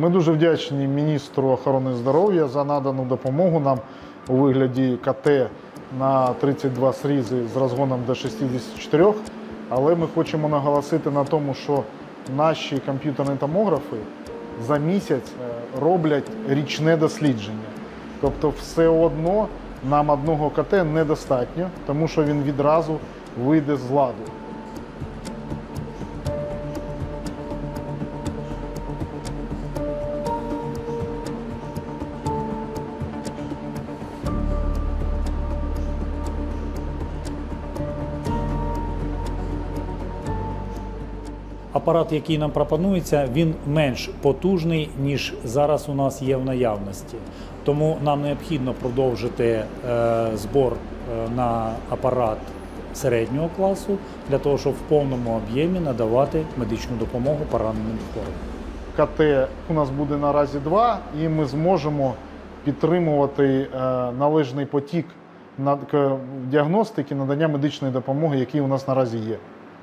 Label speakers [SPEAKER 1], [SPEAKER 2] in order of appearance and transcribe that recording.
[SPEAKER 1] Ми дуже вдячні міністру охорони здоров'я за надану допомогу нам у вигляді КТ на 32 срізи з розгоном до 64. Але ми хочемо наголосити на тому, що наші комп'ютерні томографи за місяць е, роблять річне дослідження. Тобто, все одно нам одного КТ недостатньо, тому що він відразу вийде з ладу.
[SPEAKER 2] Апарат, який нам пропонується, він менш потужний, ніж зараз у нас є в наявності. Тому нам необхідно продовжити е, збор е, на апарат середнього класу для того, щоб в повному об'ємі надавати медичну допомогу пораненим хворим.
[SPEAKER 1] КТ у нас буде наразі два, і ми зможемо підтримувати е, належний потік к- діагностики, надання медичної допомоги, який у нас наразі є.